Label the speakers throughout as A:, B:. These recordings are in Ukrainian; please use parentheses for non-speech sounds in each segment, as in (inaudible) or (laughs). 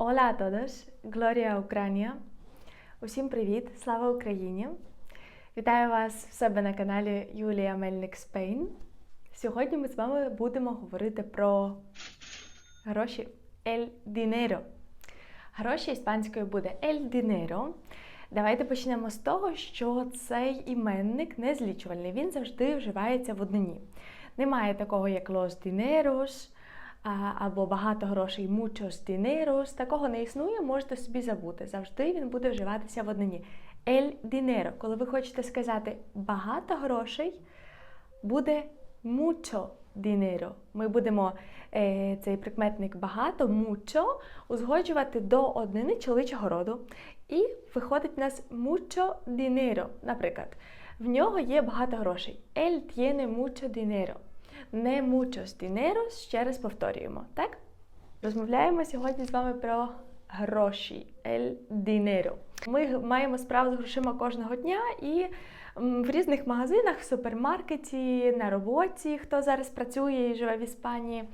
A: A todos! Gloria Україна! Усім привіт! Слава Україні! Вітаю вас в себе на каналі Юлія Мельник Спейн. Сьогодні ми з вами будемо говорити про гроші El dinero. Гроші іспанською буде El dinero. Давайте почнемо з того, що цей іменник не злічувальний. Він завжди вживається в однині. Немає такого, як los dineros, або багато грошей muchos dineros. Такого не існує, можете собі забути. Завжди він буде вживатися в однині. El dinero. Коли ви хочете сказати багато грошей, буде mucho dinero. Ми будемо е, цей прикметник багато, mucho, узгоджувати до однини чоловічого роду. І виходить у нас mucho dinero. Наприклад, в нього є багато грошей. El tiene mucho dinero. Не muchos dineros, ще раз повторюємо, так? Розмовляємо сьогодні з вами про гроші. El dinero. Ми маємо справу з грошима кожного дня і в різних магазинах, в супермаркеті, на роботі, хто зараз працює і живе в Іспанії.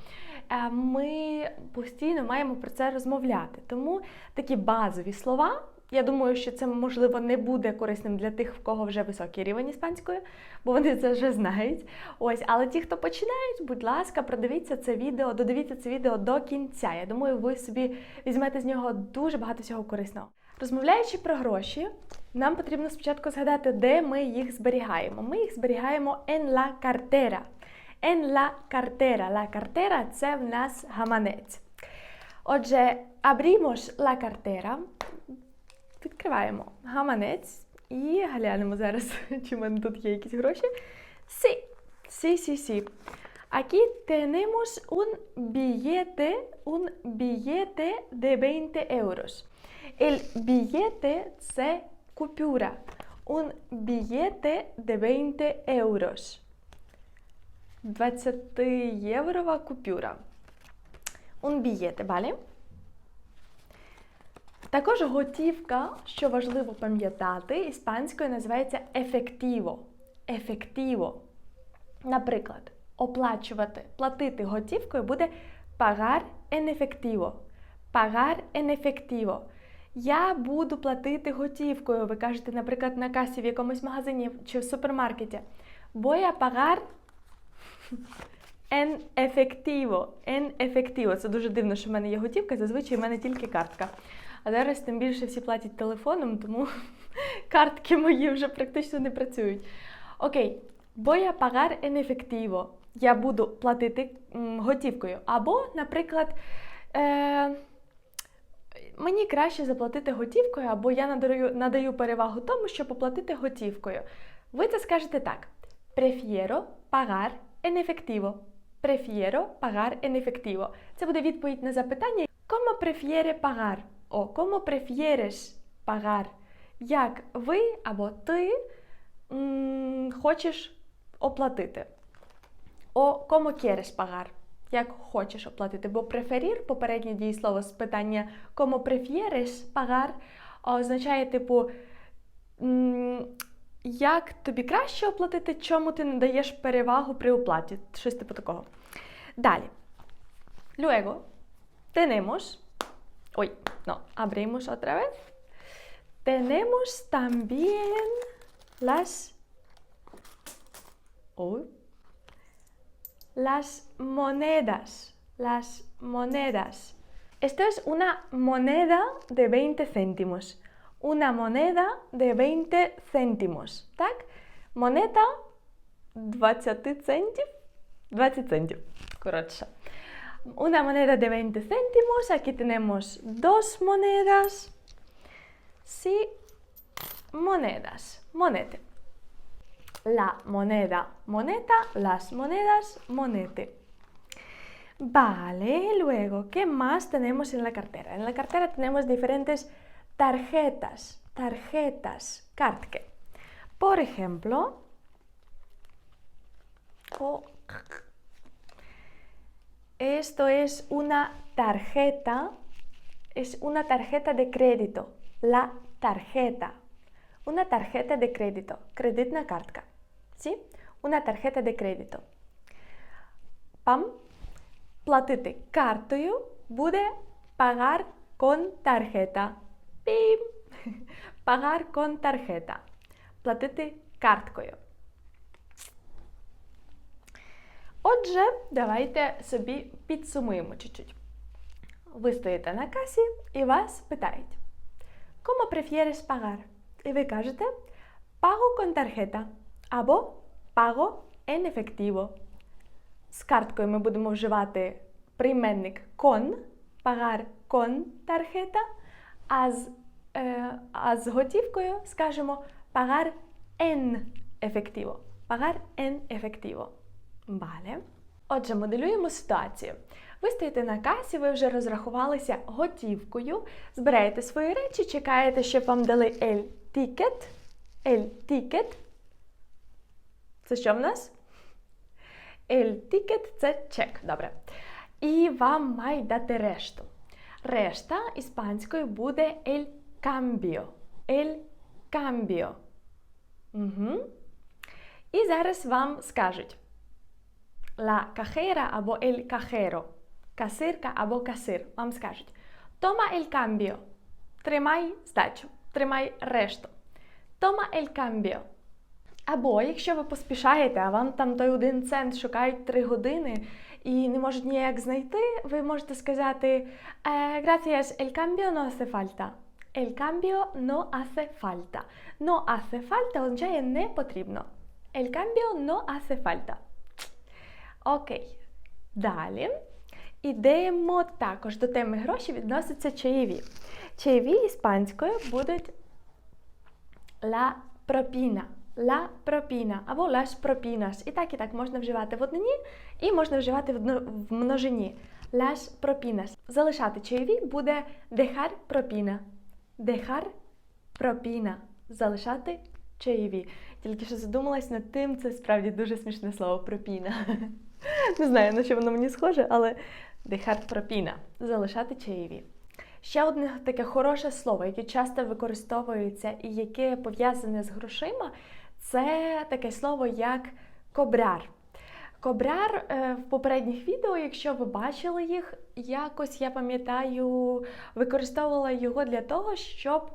A: е, Ми постійно маємо про це розмовляти. Тому такі базові слова. Я думаю, що це можливо не буде корисним для тих, в кого вже високий рівень іспанської, бо вони це вже знають. Ось, але ті, хто починають, будь ласка, продивіться це відео, додивіться це відео до кінця. Я думаю, ви собі візьмете з нього дуже багато всього корисного. Розмовляючи про гроші, нам потрібно спочатку згадати, де ми їх зберігаємо. Ми їх зберігаємо en la cartera. En la cartera. La cartera – це в нас гаманець. Отже, abrimos la cartera, відкриваємо гаманець і глянемо зараз, чи в мене тут є якісь гроші. Sí, sí, sí, sí. Aquí tenemos un billete, un billete de 20 euros. El billete – це купюра. Un billete de 20 euros. 20-єврова купюра. Un billete, ¿vale? Також готівка, що важливо пам'ятати, іспанською називається ефектіво. Ефектіво. Наприклад, оплачувати, платити готівкою буде pagar en efectivo. Pagar en efectivo. Я буду платити готівкою. Ви кажете, наприклад, на касі в якомусь магазині чи в супермаркеті. Voy a pagar en efectivo. En efectivo. Це дуже дивно, що в мене є готівка, зазвичай в мене тільки картка. А зараз тим більше всі платять телефоном, тому (laughs) картки мої вже практично не працюють. Окей, pagar en efectivo. Я буду платити готівкою. Або, наприклад, е, мені краще заплатити готівкою, або я надаю, надаю перевагу тому, щоб оплатити готівкою. Ви це скажете так: prefiero pagar en efectivo. Prefiero pagar en efectivo. Це буде відповідь на запитання. Como prefiere pagar? О, como prefieres pagar? Як ви або ти хочеш оплатити? О, como quieres pagar? Як хочеш оплатити? Бо преферір, попереднє дієслово з питання como prefieres pagar, означає, типу, як тобі краще оплатити, чому ти не даєш перевагу при оплаті? Щось типу такого. Далі. Luego tenemos. Uy, no, abrimos otra vez. Tenemos también las. Uy. Las monedas. Las monedas. Esto es una moneda de 20 céntimos. Una moneda de 20 céntimos. Так? Монета 20 центів. 20 центів. Коротше. Una moneda de 20 céntimos. Aquí tenemos dos monedas. Sí, monedas. Monete. La moneda, moneta, las monedas, monete. Vale, luego, ¿qué más tenemos en la cartera? En la cartera tenemos diferentes tarjetas, tarjetas, kartke. Por ejemplo, oh, esto es una tarjeta, es una tarjeta de crédito, la tarjeta. Una tarjeta de crédito, кредитна картка. ¿Sí? Una tarjeta de crédito. Пам. Платити картою буде pagar con tarjeta. Пім. (laughs) Pagar con tarjeta. Платити карткою. Отже, давайте собі підсумуємо чуть-чуть. Ви стоїте на касі і вас питають: Кому prefieres pagar? І ви кажете Pago con tarjeta або Pago en efectivo. З карткою ми будемо вживати прийменник con, pagar con tarjeta, а з, е, а з готівкою скажемо pagar en efectivo. Pagar en efectivo. Vale. Отже, моделюємо ситуацію. Ви стоїте на касі, ви вже розрахувалися готівкою, збираєте свої речі, чекаєте, щоб вам дали. El ticket. Це що в нас? Ticket – це чек. Добре. І вам мають дати решту. Решта іспанською буде el cambio. El cambio. Угу. І зараз вам скажуть la cajera або el cajero. Касирка або касир. Вам скажуть Тома el cambio. Тримай здачу. Тримай решту. Тома el cambio. Або якщо ви поспішаєте, а вам там той один цент шукають три години і не можуть ніяк знайти, ви можете сказати Gracias, el cambio no hace falta. El cambio no hace falta. No hace falta означає не потрібно. El cambio no hace falta. Окей. Далі. Ідемо також до теми гроші відносяться чаєві. Чаєві іспанською будуть la propina. La propina або las propinas. І так, і так можна вживати в однині і можна вживати в множині. Las propinas. Залишати чаєві буде dejar propina. Dejar propina. Залишати чаєві. Тільки що задумалась над тим, це справді дуже смішне слово пропіна. (laughs) Не знаю, на що воно мені схоже, але dejar propina. Залишати чаєві. Ще одне таке хороше слово, яке часто використовується і яке пов'язане з грошима, це таке слово як кобрар. Кобрар е, в попередніх відео, якщо ви бачили їх, якось я пам'ятаю, використовувала його для того, щоб.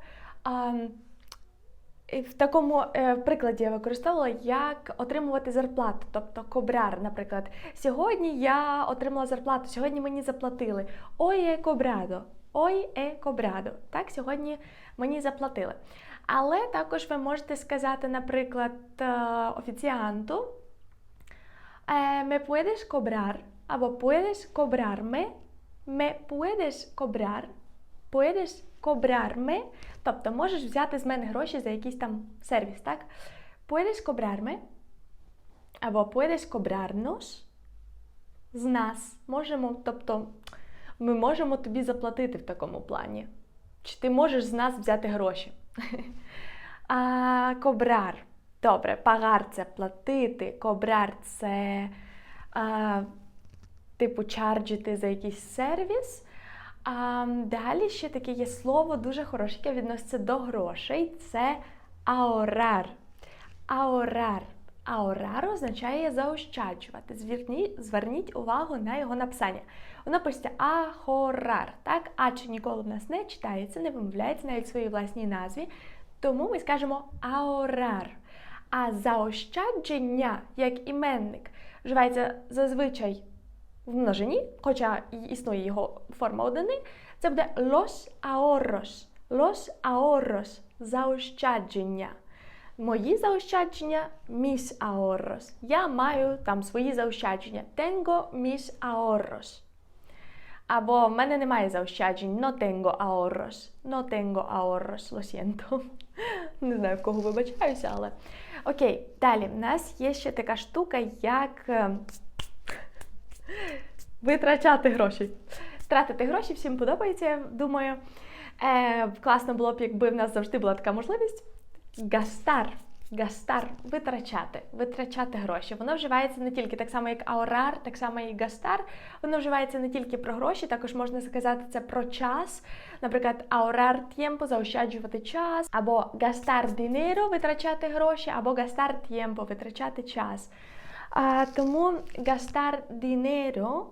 A: В такому е, прикладі я використовувала, як отримувати зарплату, тобто кобрар, наприклад, сьогодні я отримала зарплату, сьогодні мені заплатили. Ой, е кобрадо, ой, е кобрадо. Так, сьогодні мені заплатили. Але також ви можете сказати, наприклад, е, офіціанту «Me puedes cobrar» або «Puedes cobrarme», «Me puedes cobrar», «Puedes cobrarme», тобто можеш взяти з мене гроші за якийсь там сервіс, так? «Puedes cobrarme» або «Puedes cobrarnos» з нас. Можемо, тобто ми можемо тобі заплатити в такому плані. Чи ти можеш з нас взяти гроші? (laughs) а, Кобрар. Добре, пагар це платити, кобрар це а, типу чарджити за якийсь сервіс. А, Далі ще таке є слово дуже хороше, яке відноситься до грошей. Це аорар. Аорар. Аорар означає заощаджувати. Зверніть, зверніть увагу на його написання. Воно пишеться ахорар. Так? А чи ніколи в нас не читається, не вимовляється навіть в своїй власній назві. Тому ми скажемо аорар. А заощадження, як іменник, вживається зазвичай в множині, хоча існує його форма одини, це буде los ahorros. Los ahorros – заощадження. Мої заощадження mis ahorros. Я маю там свої заощадження. Tengo mis ahorros. Або в мене немає заощаджень. No tengo ahorros. No tengo ahorros. Lo siento. (laughs) Не знаю, в кого вибачаюся, але. Окей, далі. В нас є ще така штука, як е, витрачати гроші. Тратити гроші всім подобається, я думаю. Е, Класно було б, якби в нас завжди була така можливість. Гастар. Гастар витрачати, витрачати гроші. Воно вживається не тільки так само, як аорар, так само і гастар. Воно вживається не тільки про гроші, також можна сказати це про час. Наприклад, аорар тємпо заощаджувати час, або гастар дінеро витрачати гроші, або гастар тємпо витрачати час. А, Тому гастар дінеро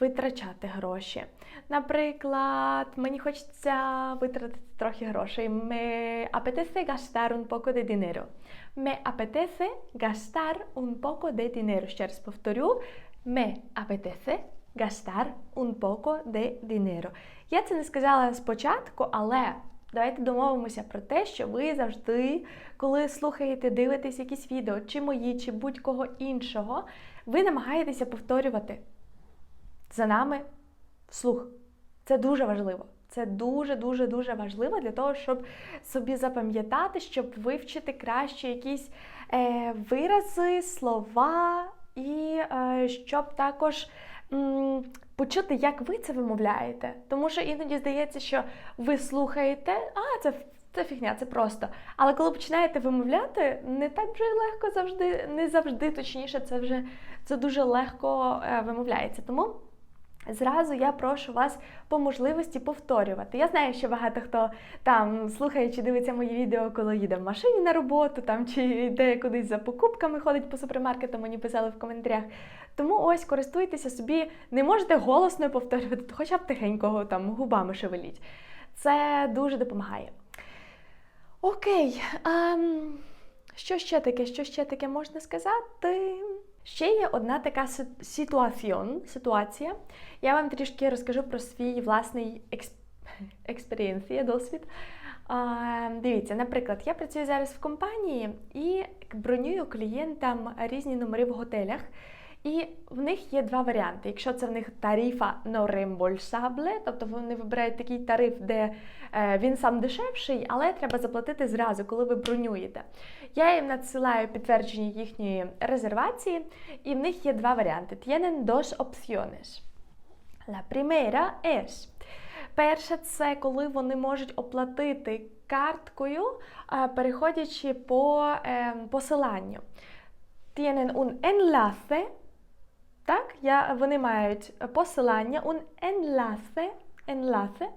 A: витрачати гроші. Наприклад, мені хочеться витратити трохи грошей. Me apetece gastar un poco de dinero. Me apetece gastar un poco de dinero. Ще раз повторю. Me apetece gastar un poco de dinero. Я це не сказала спочатку, але давайте домовимося про те, що ви завжди, коли слухаєте, дивитесь якісь відео, чи мої, чи будь-кого іншого, ви намагаєтеся повторювати за нами вслух. Це дуже важливо. Це дуже-дуже дуже важливо для того, щоб собі запам'ятати, щоб вивчити краще якісь е, вирази, слова, і е, щоб також почути, як ви це вимовляєте. Тому що іноді здається, що ви слухаєте, а це це фігня, це просто. Але коли починаєте вимовляти, не так вже легко завжди, не завжди, точніше, це вже це дуже легко е, вимовляється. Тому. Зразу я прошу вас по можливості повторювати. Я знаю, що багато хто там слухає чи дивиться мої відео, коли їде в машині на роботу, там чи йде кудись за покупками, ходить по супермаркету, мені писали в коментарях. Тому ось користуйтеся собі, не можете голосно повторювати, хоча б тихенького там губами шевеліть. Це дуже допомагає. Окей, а, ем, що ще таке? Що ще таке можна сказати? Ще є одна така ситуаціон, ситуація. Я вам трішки розкажу про свій власний (laughs) експеріенс, досвід. А, Дивіться, наприклад, я працюю зараз в компанії і бронюю клієнтам різні номери в готелях. І в них є два варіанти. Якщо це в них тарифа reimbursable, тобто вони вибирають такий тариф, де е, він сам дешевший, але треба заплатити зразу, коли ви бронюєте. Я їм надсилаю підтвердження їхньої резервації, і в них є два варіанти. Tienen dos opciones. La primera es. Перше, це коли вони можуть оплатити карткою, е, переходячи по е, посиланню. Tienen un enlace так, я, Вони мають посилання un enlace, enlace,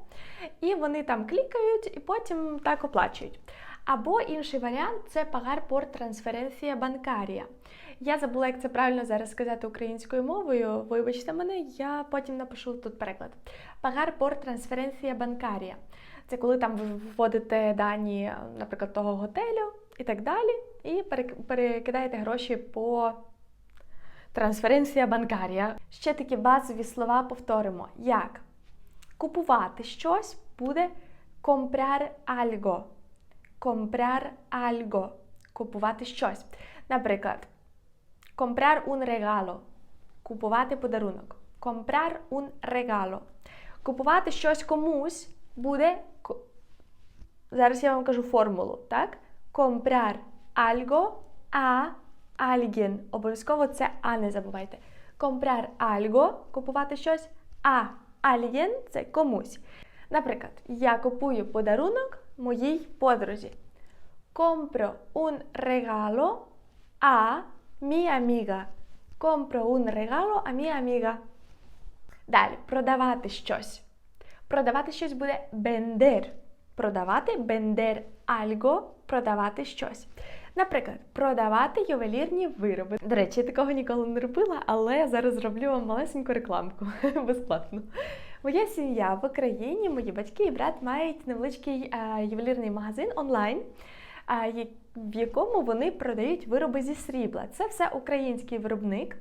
A: і вони там клікають і потім так оплачують. Або інший варіант це pagar por transferencia bancaria. Я забула, як це правильно зараз сказати українською мовою. Вибачте мене, я потім напишу тут переклад. Pagar por transferencia bancaria. Це коли там ви вводите дані, наприклад, того готелю і так далі, і перекидаєте гроші по Трансференція банкарія. Ще такі базові слова повторимо. Як купувати щось буде comprar algo. Comprar algo. Купувати щось. Наприклад, comprar un regalo. Купувати подарунок. Comprar un regalo. Купувати щось комусь буде. Зараз я вам кажу формулу, так? Comprar algo a alguien. Обов'язково це А не забувайте. Comprar algo купувати щось, а alguien – це комусь. Наприклад, я купую подарунок моїй подрузі. Compro un regalo a mi amiga. Compro un regalo a mi amiga. Далі, продавати щось. Продавати щось буде vender. Продавати vender algo, продавати щось. Наприклад, продавати ювелірні вироби. До речі, я такого ніколи не робила, але зараз зроблю вам малесеньку рекламку (laughs) безплатно. Моя сім'я в Україні, мої батьки і брат мають невеличкий а, ювелірний магазин онлайн, а, в якому вони продають вироби зі срібла. Це все український виробник,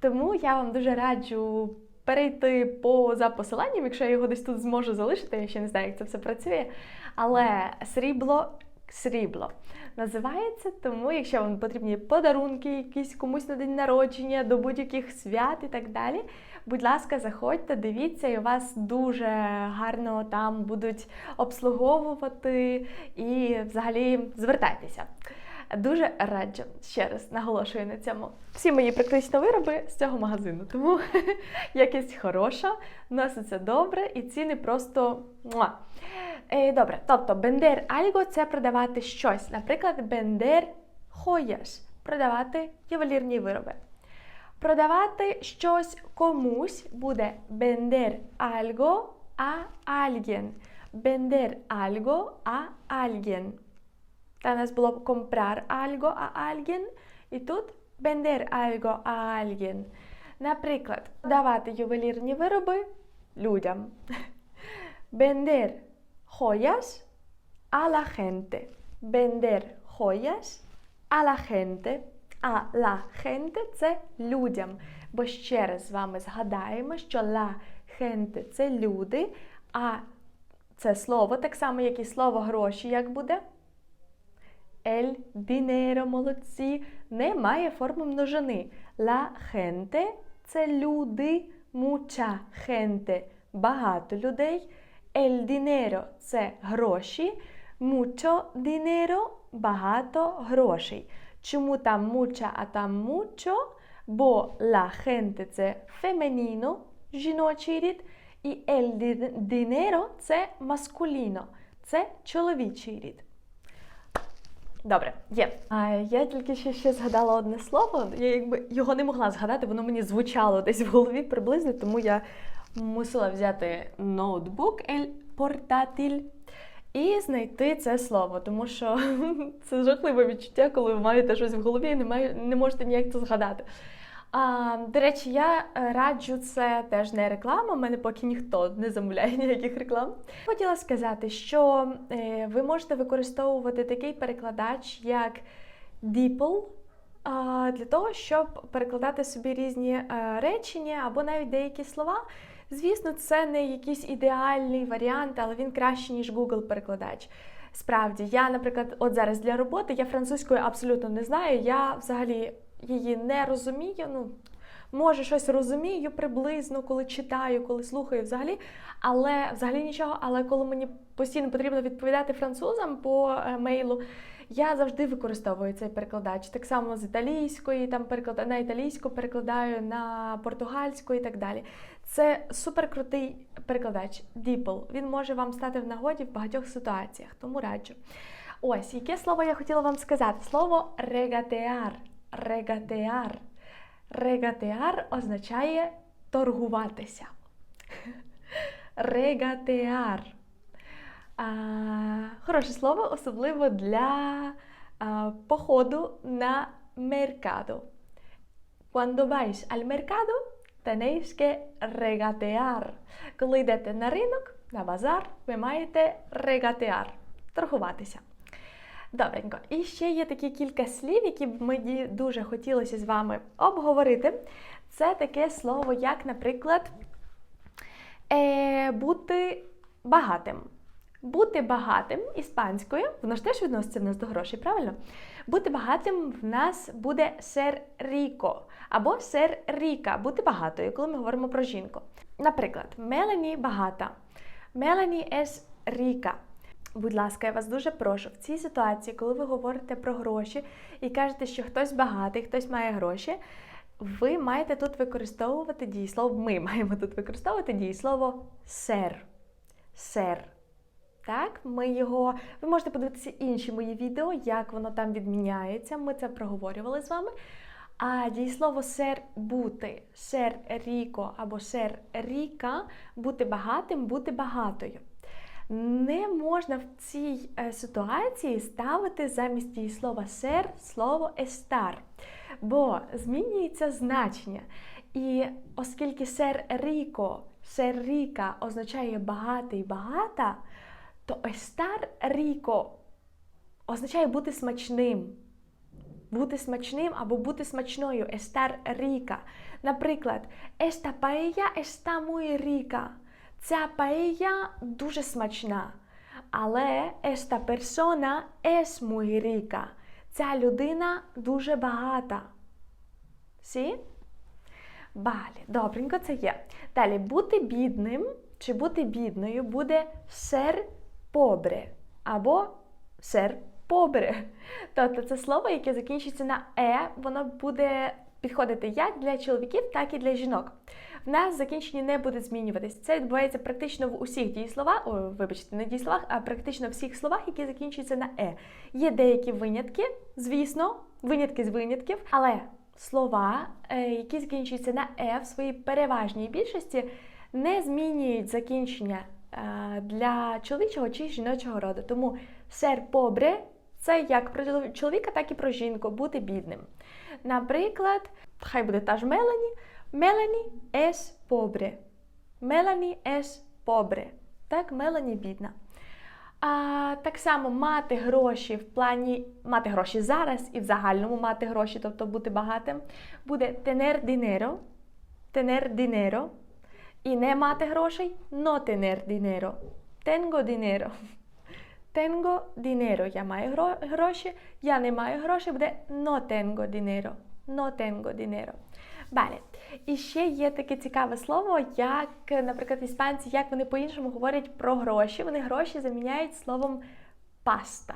A: тому я вам дуже раджу. Перейти по за посиланням, якщо я його десь тут зможу залишити, я ще не знаю, як це все працює. Але срібло срібло називається. Тому, якщо вам потрібні подарунки, якісь комусь на день народження, до будь-яких свят і так далі, будь ласка, заходьте, дивіться, і вас дуже гарно там будуть обслуговувати і взагалі звертайтеся. Дуже раджу, ще раз наголошую на цьому. Всі мої практично вироби з цього магазину, тому (laughs) якість хороша, носиться добре і ціни просто. Муа. Е, Добре, тобто бендер альго це продавати щось. Наприклад, бендер хояш продавати ювелірні вироби. Продавати щось комусь буде бендер algo a alguien. Бендер algo a alguien. У нас було comprar algo a alguien. І тут vender algo a alguien. Наприклад, давати ювелірні вироби людям. Vender joyas a la gente. Vender joyas a la gente. А la gente – це людям. Бо ще раз з вами згадаємо, що la gente – це люди, а це слово, так само, як і слово гроші, як буде. El dinero, молодці, не має форми множини. La gente – це люди, mucha gente – багато людей. El dinero – це гроші, mucho dinero – багато грошей. Чому там mucha, а там mucho? Бо la gente – це фемініно, жіночий рід, і el dinero – це маскуліно, це чоловічий рід. Добре, є. А я тільки ще, ще згадала одне слово. Я якби його не могла згадати, воно мені звучало десь в голові приблизно, тому я мусила взяти ноутбук ель портатіль і знайти це слово, тому що (laughs) це жахливе відчуття, коли ви маєте щось в голові і не, має, не можете ніяк це згадати. А, до речі, я е, раджу це теж не реклама, в мене поки ніхто не замовляє (laughs) ніяких реклам. Хотіла сказати, що е, ви можете використовувати такий перекладач, як DeepL, а, для того, щоб перекладати собі різні е, речення або навіть деякі слова. Звісно, це не якийсь ідеальний варіант, але він кращий, ніж Google-перекладач. Справді, я, наприклад, от зараз для роботи я французькою абсолютно не знаю. Я взагалі її не розумію. Ну, може, щось розумію приблизно, коли читаю, коли слухаю взагалі, але взагалі нічого. Але коли мені постійно потрібно відповідати французам по е, мейлу, я завжди використовую цей перекладач. Так само з італійської, там переклад... на італійську перекладаю, на португальську і так далі. Це суперкрутий перекладач DeepL. Він може вам стати в нагоді в багатьох ситуаціях, тому раджу. Ось, яке слово я хотіла вам сказати? Слово регаtear. Регаtear. Регаtear означає торгуватися. (laughs) Регаtear. А, хороше слово, особливо для а, походу на меркадо. Cuando vais al mercado, tenéis que regatear. Коли йдете на ринок, на базар, ви маєте regatear, торгуватися. Добренько. І ще є такі кілька слів, які б мені дуже хотілося з вами обговорити. Це таке слово, як, наприклад, е, бути багатим. Бути багатим іспанською, воно ж теж відноситься в нас до грошей, правильно? Бути багатим в нас буде ser rico або ser rica, бути багатою, коли ми говоримо про жінку. Наприклад, Мелані багата. Мелані rica. Будь ласка, я вас дуже прошу, в цій ситуації, коли ви говорите про гроші і кажете, що хтось багатий, хтось має гроші, ви маєте тут використовувати дієслово, ми (laughs) маємо тут використовувати дієслово сер. Сер. Так, ми його. Ви можете подивитися інші мої відео, як воно там відміняється. Ми це проговорювали з вами. А дієслово сер бути, сер ріко або сер ріка, бути багатим, бути багатою. Не можна в цій е, ситуації ставити замість дієслова сер слово естар, бо змінюється значення. І оскільки сер ріко, сер ріка означає багатий багата, то естар ріко означає бути смачним. Бути смачним або бути смачною естар ріка. Наприклад, esta paella está muy rica. Ця паella дуже смачна. Але esta persona es muy rica. Ця людина дуже багата. Сі? Балі, добренько це є. Далі, бути бідним чи бути бідною буде ser pobre або ser pobre. Тобто це слово, яке закінчується на е, воно буде підходити як для чоловіків, так і для жінок. В нас закінчення не буде змінюватись. Це відбувається практично в усіх дієсловах, о, вибачте, не дієсловах, а практично в всіх словах, які закінчуються на е. Є деякі винятки, звісно, винятки з винятків, але слова, е, які закінчуються на е в своїй переважній більшості, не змінюють закінчення е, для чоловічого чи жіночого роду. Тому сер побре це як про чоловіка, так і про жінку, бути бідним. Наприклад, хай буде та ж Мелані, Мелані es pobre. Мелані es pobre. Так, Мелані бідна. А, так само мати гроші в плані мати гроші зараз і в загальному мати гроші, тобто бути багатим, буде tener dinero, tener dinero. І не мати грошей no tener dinero. Tengo dinero. Tengo dinero. Я маю гро- гроші, я не маю грошей, буде no tengo dinero. No tengo dinero. Далі. І ще є таке цікаве слово, як, наприклад, іспанці, як вони по-іншому говорять про гроші. Вони гроші заміняють словом паста.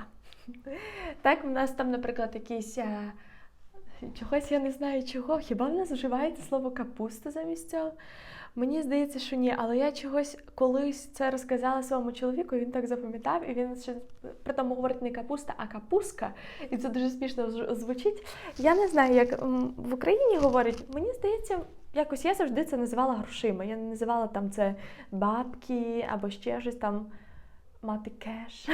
A: Так, у нас там, наприклад, якісь. е, Чогось я не знаю чого. Хіба в нас вживається слово капуста замість цього? Мені здається, що ні, але я чогось колись це розказала своєму чоловіку, він так запам'ятав, і він ще при тому говорить не капуста, а капуска. І це дуже смішно звучить. Я не знаю, як в Україні говорять, мені здається, якось я завжди це називала грошима. Я не називала там це бабки або ще щось там. Мати кеш.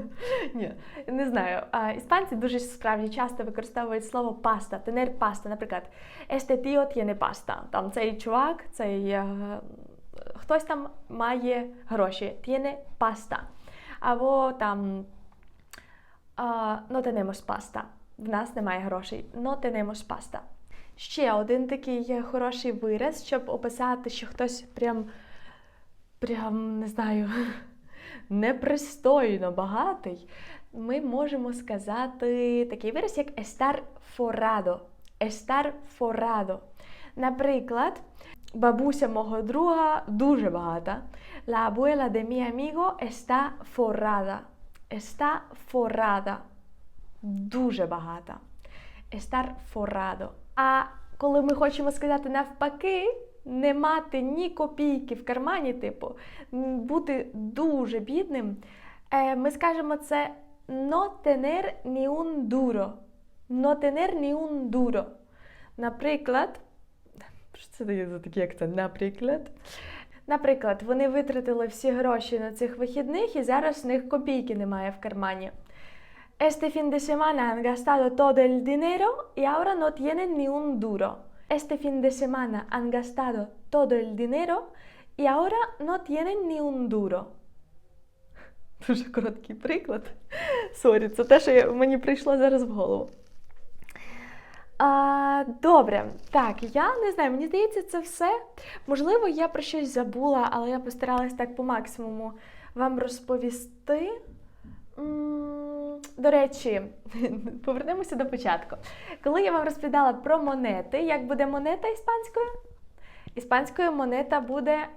A: (laughs) Ні, не знаю. А, іспанці дуже справді часто використовують слово паста, тенер паста. Наприклад, este tío tiene pasta. Там цей чувак, цей е, хтось там має гроші. Tiene pasta. Або там no tenemos pasta. В нас немає грошей. No tenemos pasta. Ще один такий хороший вираз, щоб описати, що хтось прям, прям не знаю, (laughs) непристойно багатий. Ми можемо сказати такий вираз, як estar forrado. Estar forrado. Наприклад, бабуся мого друга дуже багата. La abuela de mi amigo está forrada. Está forrada. Дуже багата. Estar forrado. А коли ми хочемо сказати навпаки, не мати ні копійки в кармані, типу, бути дуже бідним, е, ми скажемо це no tener ni un duro. No tener ni un duro. Наприклад, що це дає за такий акцент? Наприклад. Наприклад, вони витратили всі гроші на цих вихідних і зараз в них копійки немає в кармані. Este fin de semana han gastado todo el dinero y ahora no tienen ni un duro. Este fin de semana han gastado todo el dinero y ahora no tienen ni un duro. (laughs) Дуже короткий приклад. (laughs) Сорі, це те, що я- мені прийшло зараз в голову. А, добре, так, я не знаю, мені здається, це все. Можливо, я про щось забула, але я постаралась так по максимуму вам розповісти. До речі, (laughs) повернемося до початку. Коли я вам розповідала про монети, як буде монета іспанською? Іспанською монета буде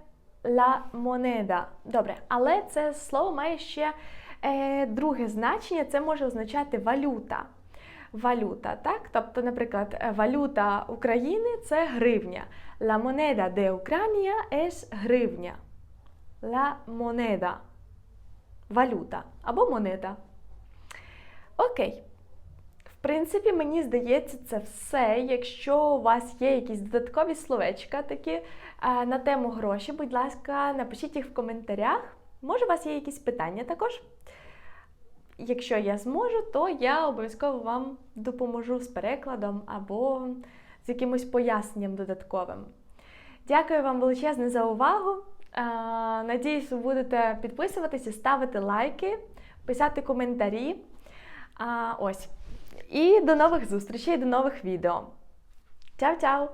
A: la moneda. Добре, але це слово має ще е, друге значення, це може означати валюта. Валюта, так? Тобто, наприклад, валюта України це гривня. La moneda de Ucrania es гривня. La moneda. Валюта або монета. Окей. В принципі, мені здається, це все. Якщо у вас є якісь додаткові словечка такі е, на тему гроші, будь ласка, напишіть їх в коментарях. Може, у вас є якісь питання також? Якщо я зможу, то я обов'язково вам допоможу з перекладом або з якимось поясненням додатковим. Дякую вам величезне за увагу. Надіюсь, ви будете підписуватися, ставити лайки, писати коментарі. Ось. І до нових зустрічей, до нових відео. Чао-чао!